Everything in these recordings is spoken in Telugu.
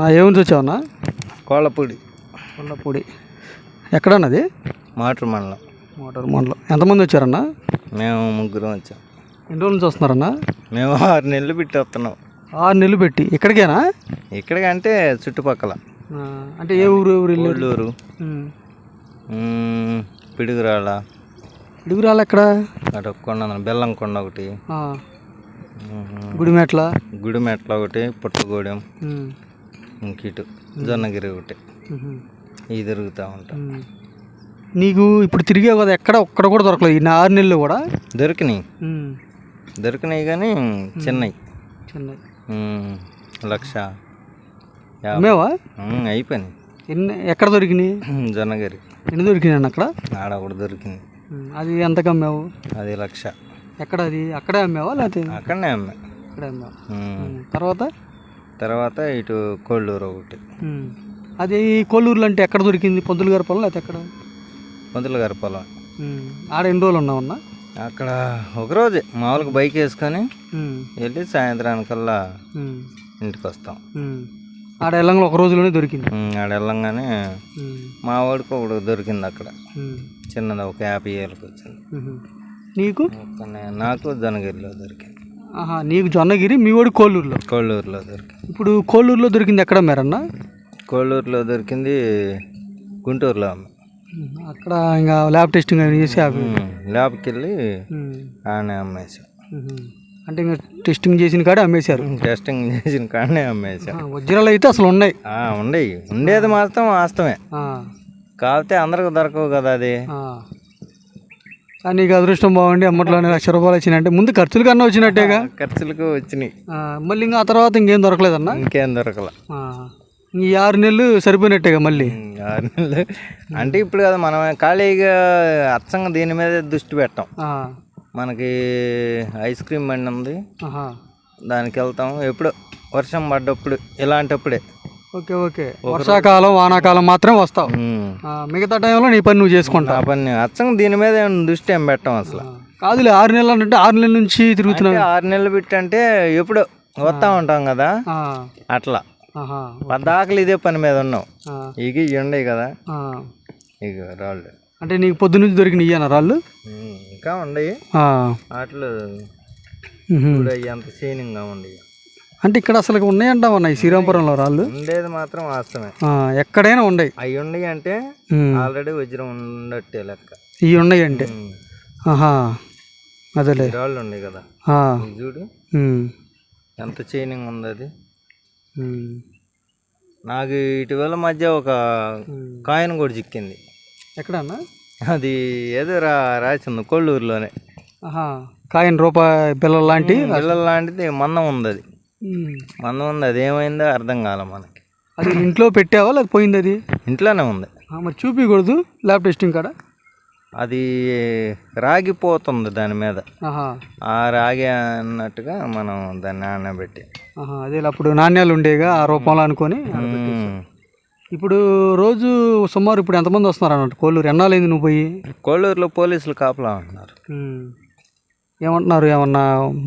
ఏముంది వచ్చావన్నా కోళ్ళపూడి. కొండపూడి ఎక్కడన్నది మాటర్ మండలం. మోటార్ మండలం. ఎంతమంది వచ్చారన్నా? మేము ముగ్గురం వచ్చాం. ఎన్ని రోజుల నుంచి వస్తున్నారన్నా? మేము ఆరు నెలలు పెట్టి వస్తున్నాం. ఆరు నెలలు పెట్టి. ఇక్కడికేనా? ఇక్కడికంటే చుట్టుపక్కల. అంటే ఏ ఊరు ఊరు. మ్మ్, పిడుగురాళ్ళ. ఇడుగురాలు ఎక్కడ? అటు కొండ బెల్లం కొండ ఒకటి. గుడిమెట్ల? గుడిమెట్ల ఒకటి పుట్టగూడెం. ఉమ్, ఇంక ఇటు జొన్నగిరి ఒకటి. ఇవి తిరుగుతూ ఉంటాం. నీకు ఇప్పుడు తిరిగావు కదా ఎక్కడ ఒక్కడ కూడా దొరకలేదు. ఈ ఆరు నెలలు కూడా? దొరికినాయి. దొరికినాయి కానీ చెన్నై మ్మ్, లక్ష మ్మ్, అయిపోయినాయి. ఎన్ని ఎక్కడ దొరికినాయి? జొన్నగిరి. ఎన్ని దొరికినాయి అన్న అక్కడ? ఆడ ఒకటి దొరికింది. అది ఎంతకు అమ్మావు? అది లక్ష. ఎక్కడ అది? అక్కడే అమ్మావా లేకపోతే? అక్కడనే అమ్మాయి అక్కడే అమ్మావా? మ్మ్. ఉమ్, తర్వాత? తర్వాత ఇటు కోళ్ళూరు ఒకటి. అది కొల్లూరులో అంటే ఎక్కడ దొరికింది? పొద్దులు గారి పొలం లేకపోతే ఎక్కడ? పంతులు గారి పొలం. ఆడ ఎన్ని రోజులు ఉన్నావన్నా అక్కడ ఒకరోజే మామూలుగా బైక్ వేసుకొని వెళ్ళి సాయంత్రానికల్లా ఇంటికి వస్తాం. ఆడ ఎల్లంగా ఒక రోజులోనే దొరికింది? ఆడ వెళ్ళంగానే మా వాడికి ఒకడు దొరికింది అక్కడ. చిన్నది ఒక యాభై ఏళ్ళకి వచ్చింది. నీకు? నాకు జనగిరిలో దొరికింది. ఆహా నీకు జొన్నగిరి మీ వాడి కోల్లూరులో కోళ్ళూరులో దొరికింది. ఇప్పుడు కోల్లూరులో దొరికింది ఎక్కడ మేరన్నా కోళ్ళూరులో దొరికింది గుంటూరులో అమ్మ. అక్కడ ఇంకా ల్యాబ్ టెస్టింగ్ అవి చేసి అవి ల్యాబ్కి వెళ్ళి ఆడనే అమ్మేసాం. అంటే ఇంకా టెస్టింగ్ చేసిన కాడే అమ్మేశారు? టెస్టింగ్ చేసిన కాడనే అమ్మేసాం ఆ, వజ్రాలు అయితే అసలు ఉన్నాయి. ఉండేవి ఉండేది మాత్రం వాస్తవమే. కాకపోతే అందరికి దొరకవు కదా అది. నీకు అదృష్టం బాగుండి అమ్మట్లోనే లక్ష రూపాయలు వచ్చినాయంటే ముందు ఖర్చుల కన్నా వచ్చినట్టేగా? ఖర్చులకు వచ్చినాయి. మళ్ళీ ఇంకా ఆ తర్వాత ఇంకేం దొరకలేదన్నా? ఇంకేం దొరకల. ఈ ఆరు నెలలు సరిపోయినట్టేగా మళ్ళీ? ఆరు నెలలు. అంటే ఇప్పుడు కదా మనం ఖాళీగా అచ్చంగా దీని మీద దృష్టి పెట్టాం. మనకి ఐస్ క్రీమ్ బండి ఉంది. దానికి వెళ్తాం. ఎప్పుడు వర్షం పడ్డప్పుడు ఇలాంటప్పుడే. Okay okay. వర్షాకాలం వానాకాలం మాత్రమే వస్తావు. మిగతా టైంలో నీ పని నువ్వు చేసుకుంటావు. ఆ పని అచ్చంగా దీని మీద ఏం దృష్టి ఏం పెట్టాం అసలు. కాదులే ఆరు నెలలు అంటే ఆరు నెలల నుంచి తిరుగుతున్నావు. ఆరు నెలలు పెట్టి అంటే ఎప్పుడు వస్తా ఉంటాం కదా? అట్లా. పద్దాకలు ఇదే పని మీద ఉన్నాం. ఆ, ఇక ఇవి కదా. ఇక రాళ్ళు. అంటే నీకు పొద్దు నుంచి దొరికిన ఇయ్యన రాళ్ళు? ఇంకా ఉండయి అవి అంత సీనింగ్గా ఉండయి అంటే ఇక్కడ అసలు ఉన్నాయంటావన్నా ఈ శ్రీరాంపురంలో రాళ్ళు? ఉండేది మాత్రం వాస్తవమే. ఎక్కడైనా ఉండయి అవి ఉండయి అంటే. ఆల్రెడీ వజ్రం ఉండట్టే లెక్క. ఇవి ఉన్నాయి అంటే. ఆహా అదేలే. ఈ రాళ్ళు ఉన్నాయి కదా. చూడు. ఎంత చైనింగ్ ఉంది అది. నాకు ఇటీవల మధ్య ఒక. కాయిన్ కూడా చిక్కింది. ఎక్కడన్నా అది ఏదో రా రాసింది కొల్లూరులోనే. కాయిన్ రూపాయి పిల్లల లాంటి? పిల్లల లాంటిది మందం ఉంది అది. మందం ఉంది అది ఏమైందో అర్థం కాల మనకి. అది ఇంట్లో పెట్టావా లేదా పోయింది అది ఇంట్లోనే ఉంది. మరి చూపించకూడదు ల్యాబ్ టెస్టింగ్ కాడ? అది రాగిపోతుంది దాని మీద. ఆ రాగి అన్నట్టుగా మనం దాన్ని ఆనబెట్టి ఆహా అదే అప్పుడు నాణ్యాలు ఉండేగా ఆ రూపంలో అనుకొని. ఇప్పుడు రోజు సుమారు ఇప్పుడు ఎంతమంది వస్తున్నారు అన్నట్టు? కోళ్ళూరు ఎన్నాళ్ళైంది నువ్వు పోయి? కోళ్ళూరులో పోలీసులు కాపలా ఉంటున్నారు. ఏమంటున్నారు? ఏమన్నా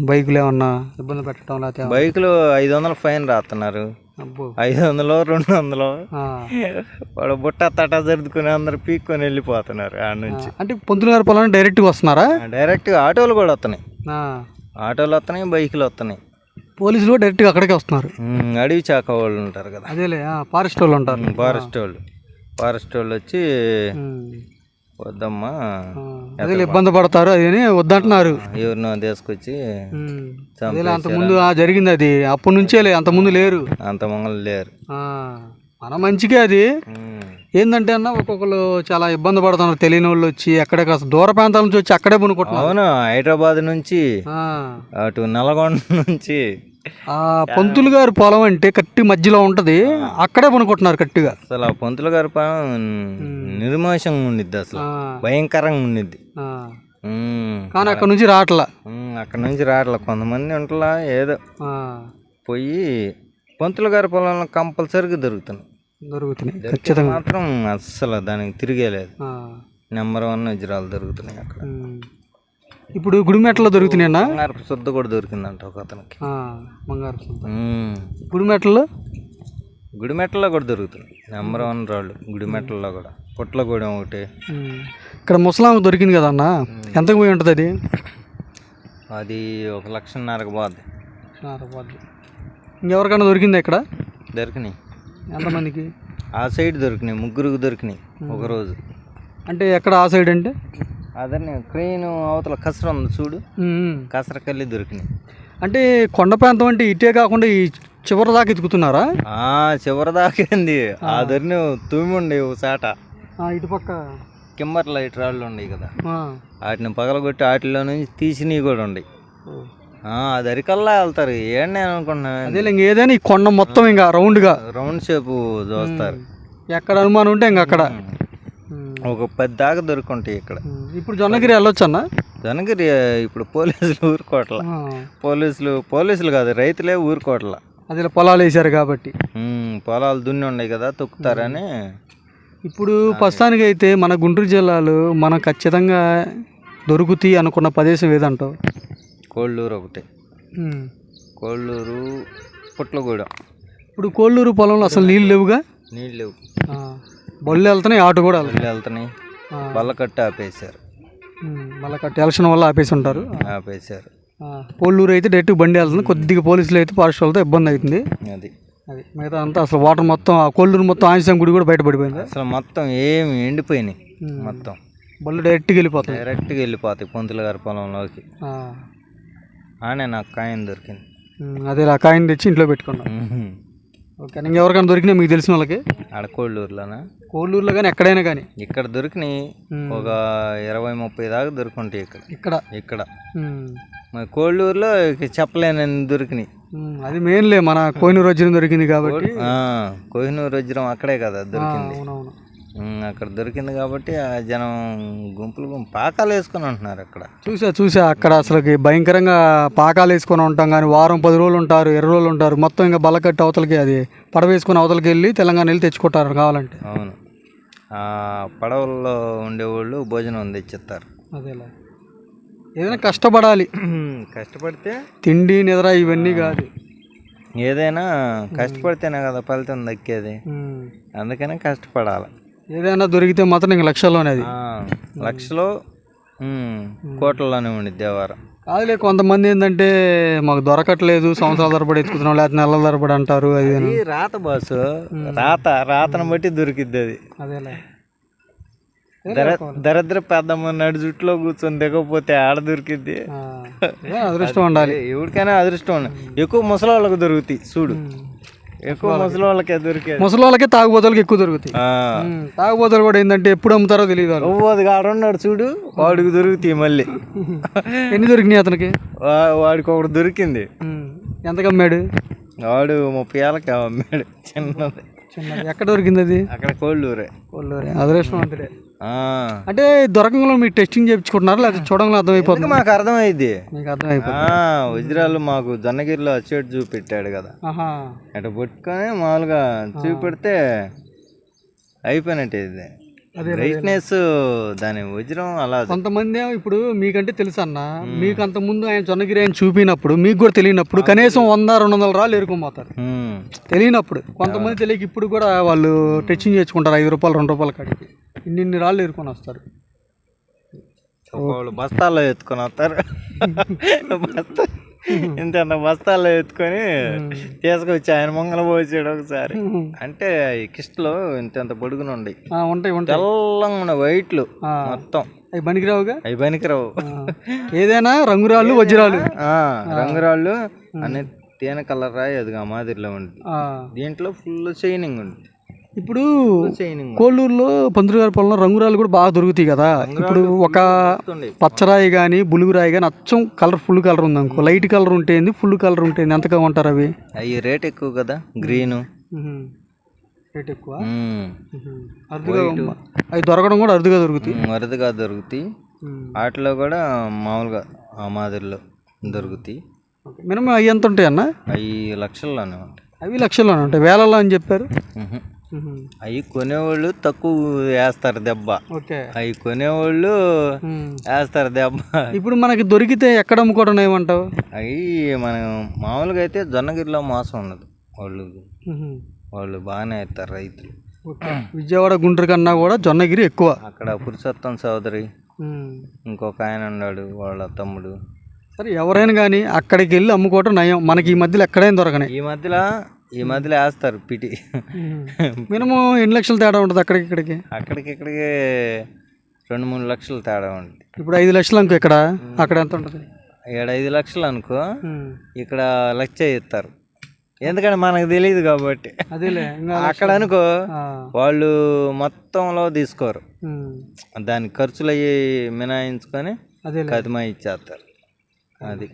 బైకులు ఏమన్నా ఇబ్బంది పెట్టడం లేకపోతే బైకులు ఐదు వందలు ఫైన్ రాస్తున్నారు ఐదు వందలు రెండు వందలు. వాడు బుట్ట తట జరుదుకుని అందరు పీక్కొని వెళ్ళిపోతున్నారు ఆడ నుంచి. అంటే పొంతులు గారి పొలాన్ని డైరెక్ట్గా వస్తున్నారా? డైరెక్ట్ ఆటోలు కూడా వస్తున్నాయి. ఆటోలు వస్తున్నాయి బైకులు వస్తున్నాయి పోలీసులు కూడా డైరెక్ట్గా అక్కడికే వస్తున్నారు. అడవి చాక వాళ్ళు ఉంటారు కదా. అదేలే ఫారెస్ట్ వాళ్ళు ఉంటారు. ఫారెస్ట్ వాళ్ళు. ఫారెస్ట్ వాళ్ళు వచ్చి. వద్దమ్మా. ఆ. అదేలే ఇబ్బంది పడతారు అది అని వద్దంటున్నారు. ఎవరినో తీసుకొచ్చి అంత ముందు జరిగింది అది. అప్పటి నుంచే అంత ముందు లేరు. అంత మంగళ లేరు. మన మంచిగా అది. ఏంటంటే అన్న ఒక్కొక్కరు చాలా ఇబ్బంది పడుతున్నారు. తెలియని వాళ్ళు వచ్చి ఎక్కడే కాస్త దూర ప్రాంతాల నుంచి వచ్చి అక్కడే పనుకుంటున్నారు అవును హైదరాబాద్ నుంచి. అటు నల్గొండ నుంచి ఆ పంతులు గారి పొలం అంటే కట్టి మధ్యలో ఉంటది. అక్కడే పనుకుంటున్నారు కట్టిగా. అసలు ఆ పంతులు గారి పాలన నిర్మోషంగా ఉండిద్ది అసలు. భయంకరంగా ఉండిద్ది. కానీ అక్కడ నుంచి రావట్లా. అక్కడ నుంచి రావట్లే. కొంతమంది ఉంటలా ఏదో. పోయి పంతులు గారి పొలంలో కంపల్సరీగా దొరుకుతున్నాయి. దొరుకుతున్నాయి ఖచ్చితంగా. మాత్రం అస్సలు దానికి తిరిగేలేదు. నెంబర్ వన్ వజ్రాలు దొరుకుతున్నాయి అక్కడ. ఇప్పుడు గుడిమెట్లలో దొరుకుతున్నాయన్నా? బంగారపు శుద్ధ కూడా దొరికిందంట ఒక అతనికి. ఆ, బంగారు సంత. ఉమ్. గుడిమెట్లలో గుడిమెట్టలో కూడా దొరుకుతుంది. నెంబర్ వన్ రాళ్ళు గుడిమెట్టల్లో కూడా. పుట్లగూడెం ఒకటి. ఉమ్. ఇక్కడ ముసలాం దొరికింది కదా అన్న? ఎంతకు పోయి ఉంటుంది అది? అది ఒక లక్షన్నరకు పోద్ది. ఇంకెవరికైనా దొరికిందా ఇక్కడ? దొరికినాయి. ఎంతమందికి? ఆ సైడ్ దొరికినాయి. ముగ్గురికి దొరికినాయి ఒకరోజు. అంటే ఎక్కడ ఆ సైడ్ అంటే? అదే క్రెయిన్ అవతల కసర ఉంది చూడు. ఉమ్. కసరకెళ్ళి దొరికినాయి. అంటే కొండ ప్రాంతం అంటే ఇటే కాకుండా ఈ చివరి దాకా ఎత్తుకుతున్నారా ఆ చివరి దాకేంది ఆ. దొరిని తుమ్మి ఉండే చాట. ఆ, ఇటుపక్క కింబర్ లైట్ రాళ్ళు ఉన్నాయి కదా. వాటిని పగలగొట్టి వాటిలో నుంచి తీసినవి కూడా ఉన్నాయి ఆ, అది అరికల్లా వెళ్తారు. ఏంటి నేను అనుకుంటున్నాను? అదే ఇంక ఏదైనా ఈ కొండ మొత్తం ఇంకా రౌండ్గా రౌండ్ షేప్ చూస్తారు. ఎక్కడ అనుమానం ఉంటే ఇంక అక్కడ. ఒక పది దాకా దొరుకుంటాయి ఇక్కడ. ఇప్పుడు జొన్నగిరి వెళ్ళొచ్చు అన్న దానికి ఇప్పుడు పోలీసులు ఊరుకోవట్ల. పోలీసులు పోలీసులు కాదు రైతులే ఊరుకోవట్ల. అదే పొలాలు వేసారు కాబట్టి. పొలాలు దున్ని ఉన్నాయి కదా తొక్కుతారని. ఇప్పుడు ప్రస్తుతానికి అయితే మన గుంటూరు జిల్లాలో మనం ఖచ్చితంగా దొరుకుతాయి అనుకున్న ప్రదేశం ఏదంటావు? కోళ్ళూరు ఒకటి. కోళ్ళూరు పుట్లగూడెం. ఇప్పుడు కోళ్ళూరు పొలంలో అసలు నీళ్ళు లేవుగా? నీళ్ళు లేవు. బళ్ళు వెళ్తున్నాయి ఆటో కూడా వెళ్తున్నాయి. ఆ. బల్ల కట్టి ఆపేశారు. ఉమ్. మళ్ళీ కట్టి ఎలక్షన్ వల్ల ఆపేసి ఉంటారు ఆపేశారు. ఆ. కోళ్ళూరు అయితే డైరెక్ట్ బండి వెళ్తుంది. కొద్దిగా పోలీసులు అయితే వాళ్ళతో ఇబ్బంది అవుతుంది. అది. అది మిగతా అంతా అసలు వాటర్ మొత్తం ఆ కోళ్ళూరు మొత్తం ఆంజనేయం గుడి కూడా బయటపడిపోయింది. అసలు మొత్తం ఏమి ఎండిపోయినాయి. మొత్తం. బళ్ళు డైరెక్ట్గా వెళ్ళిపోతాయి డైరెక్ట్గా వెళ్ళిపోతాయి పొంతుల గారి పొలంలోకి. ఆ. ఆనే నాకు కాయం దొరికింది. ఉమ్. అదే ఇలా కాయిన్ తెచ్చి ఇంట్లో పెట్టుకున్నాం. ఉహుం. ఓకే ఇంక ఎవరికైనా దొరికినా మీకు తెలిసిన వాళ్ళకి? ఆడ కోళ్ళూరులోనా? కోళ్ళూరులో కానీ ఎక్కడైనా కానీ? ఇక్కడ దొరికినాయి. ఒక ఇరవై ముప్పై దాకా దొరుకుంటాయి ఇక్కడ. ఇక్కడ? ఇక్కడ. మరి కోళ్ళూరులో చెప్పలేనని దొరికినాయి. అది మెయిన్లే మన కోయినూరు వజ్రం దొరికింది కాబట్టి. కోహినూరు వజ్రం అక్కడే కదా దొరికింది. అక్కడ దొరికింది కాబట్టి ఆ జనం గుంపులు గుంపు పాకాలు వేసుకొని ఉంటున్నారు అక్కడ. చూసా చూసా అక్కడ అసలుకి భయంకరంగా పాకాలు వేసుకొని ఉంటాం కానీ వారం పది రోజులు ఉంటారు ఇరవై రోజులు ఉంటారు. మొత్తం ఇంకా బల్లకట్టి అవతలకి అది పడవ వేసుకొని అవతలకి వెళ్ళి తెలంగాణ వెళ్ళి తెచ్చుకుంటారు కావాలంటే. అవును. ఆ పడవల్లో ఉండేవాళ్ళు భోజనం తెచ్చిస్తారు అదేలా. ఏదైనా కష్టపడాలి. కష్టపడితే తిండి నిద్ర ఇవన్నీ కాదు. ఏదైనా కష్టపడితేనే కదా ఫలితం దక్కేది. అందుకనే కష్టపడాలి. ఏదైనా దొరికితే మాత్రం ఇంక లక్షల్లోనే అది. లక్షలో కోట్లలోనే ఉండిద్ది దేవారం కాదులే కొంతమంది ఏంటంటే మాకు దొరకట్లేదు సంవత్సరాల తరబడి ఎత్తుకుతున్నాం లేకపోతే నెలల తరబడి అంటారు అది రాత బాసు రాత రాతను బట్టి దొరికిద్ది అది. అదేలే. దర దరిద్ర పెద్దమ్మ నడు జుట్టులో కూర్చొని దిగకపోతే ఆడ దొరికిద్ది. అదృష్టం ఉండాలి. ఎవరికైనా అదృష్టం ఉంది ఎక్కువ ముసలి వాళ్ళకి దొరుకుతాయి చూడు. ఎక్కువ ముసలి వాళ్ళకే. దొరికేది. ముసలి వాళ్ళకి తాగుబోతులకి ఎక్కువ దొరుకుతాయి. తాగుబోతులు కూడా ఏంటంటే ఎప్పుడు అమ్ముతారో తెలియదు కాడున్నాడు చూడు వాడికి దొరుకుతాయి మళ్ళీ. ఎన్ని దొరికినాయి అతనికి? వాడికి ఒకటి దొరికింది. ఎంతకు అమ్మాడు? వాడు ముప్పై ఏళ్ళకి అమ్మాడు చిన్నది. చిన్నది. ఎక్కడ దొరికింది అది? అక్కడ కోళ్ళూరే. కొల్లూరే అదృష్టవంతుడే. అంటే దొరకంలో మీరు టెస్టింగ్ చేయించుకుంటున్నారా? లేకపోతే చూడంలో అర్థమైపోతుంది. మాకు అర్థమైంది మీకు అర్థమైపోతుంది. ఆ, వజ్రాలు మాకు జొన్నగిరిలో అచ్చేటు చూపెట్టాడు కదా. అటు పట్టుకొని మామూలుగా చూపెడితే అయిపోయినట్టే ఇది. బ్రైట్నెస్ దాని వజ్రం అలా కొంతమంది ఏమో ఇప్పుడు మీకంటే తెలుసు అన్న. మీకు అంత ముందు ఆయన జొన్నగిరి ఆయన చూపినప్పుడు మీకు కూడా తెలియనప్పుడు కనీసం వంద రెండు వందల రాళ్ళు ఎరుకోపోతారు ఉమ్. తెలియనప్పుడు. కొంతమంది తెలియక ఇప్పుడు కూడా వాళ్ళు టెస్టింగ్ చేసుకుంటారు ఐదు రూపాయలు రెండు రూపాయల కాడికి. ఇన్ని రాళ్ళు ఎరుకొని వస్తారు. ఒక్కొక్కళ్ళు బస్తాల్లో ఎత్తుకొని వస్తారు. బస్తా ఇంత బస్తాల్లో ఎత్తుకొని తీసుకొచ్చి ఆయన ముంగల పోసాడు ఒకసారి. అంటే ఈ కిస్ట్లో ఇంత ఇంత పొడుగున ఉండి. ఆ, ఉంటాయి ఉంటాయి. తెల్లంగా ఉన్న వైట్లు. మొత్తం. అవి పనికిరావుగా? అవి పనికిరావు. ఏదైనా రంగురాళ్ళు వజ్రాలు. రంగురాళ్ళు అన్ని తేనె కలర్ రాయి అది మాదిరిలో ఉంటుంది. దీంట్లో ఫుల్ షైనింగ్ ఉంది ఇప్పుడు కోళ్ళూరులో పంతులు గారి పొలంలో రంగురాలు కూడా బాగా దొరుకుతాయి కదా. ఇప్పుడు ఒక పచ్చరాయి కానీ బులుగురాయి కానీ అచ్చం కలర్ ఫుల్ కలర్ ఉంది అనుకో. లైట్ కలర్ ఉంటుంది ఫుల్ కలర్ ఉంటుంది ఎంతగా ఉంటారు అవి? అవి రేట్ ఎక్కువ కదా గ్రీను. రేట్ ఎక్కువ. అరుదుగా అవి దొరకడం కూడా అరుదుగా దొరుకుతాయి? ఉమ్, వరదగా దొరుకుతాయి. వాటిలో కూడా మామూలుగా ఆ మాదిరిలో దొరుకుతాయి. మినిమం అవి ఎంత ఉంటాయి అన్న అవి లక్షల్లోనే ఉంటాయి. అవి లక్షల్లోనే ఉంటాయి. వేలలో అని చెప్పారు. అవి కొనేవాళ్ళు తక్కువ వేస్తారు దెబ్బ. అవి కొనేవాళ్ళు వేస్తారు దెబ్బ. ఇప్పుడు మనకి దొరికితే ఎక్కడ అమ్ముకోవడం ఏమంటావు? అవి మనం మామూలుగా అయితే జొన్నగిరిలో మోసం ఉండదు. వాళ్ళు వాళ్ళు బాగానే ఇస్తారు రైతులు. విజయవాడ గుంటూరు కన్నా కూడా జొన్నగిరి ఎక్కువ. అక్కడ పురుషోత్తం చౌదరి ఇంకొక ఆయన ఉన్నాడు వాళ్ళ తమ్ముడు. సరే ఎవరైనా కానీ అక్కడికి వెళ్ళి అమ్ముకోవటం నయం. మనకి ఈ మధ్యలో ఎక్కడైనా దొరకనాయి ఈ మధ్యలో ఈ మధ్యలో వేస్తారు పిటి. మినిమం ఎన్ని లక్షలు తేడా ఉంటుంది అక్కడికి ఇక్కడికి? అక్కడికి ఇక్కడికి రెండు మూడు లక్షలు తేడా ఉంది ఇప్పుడు ఐదు లక్షలు అనుకో ఇక్కడ అక్కడ ఎంత ఉంటుంది? ఇక్కడ ఐదు లక్షలు అనుకో ఇక్కడ లక్ష ఇస్తారు. ఎందుకంటే మనకు తెలియదు కాబట్టి. అదేలే అక్కడ అనుకో వాళ్ళు మొత్తంలో తీసుకోరు. దానికి ఖర్చులు అయ్యి మినాయించుకొని కదిమ ఇచ్చేస్తారు. అది.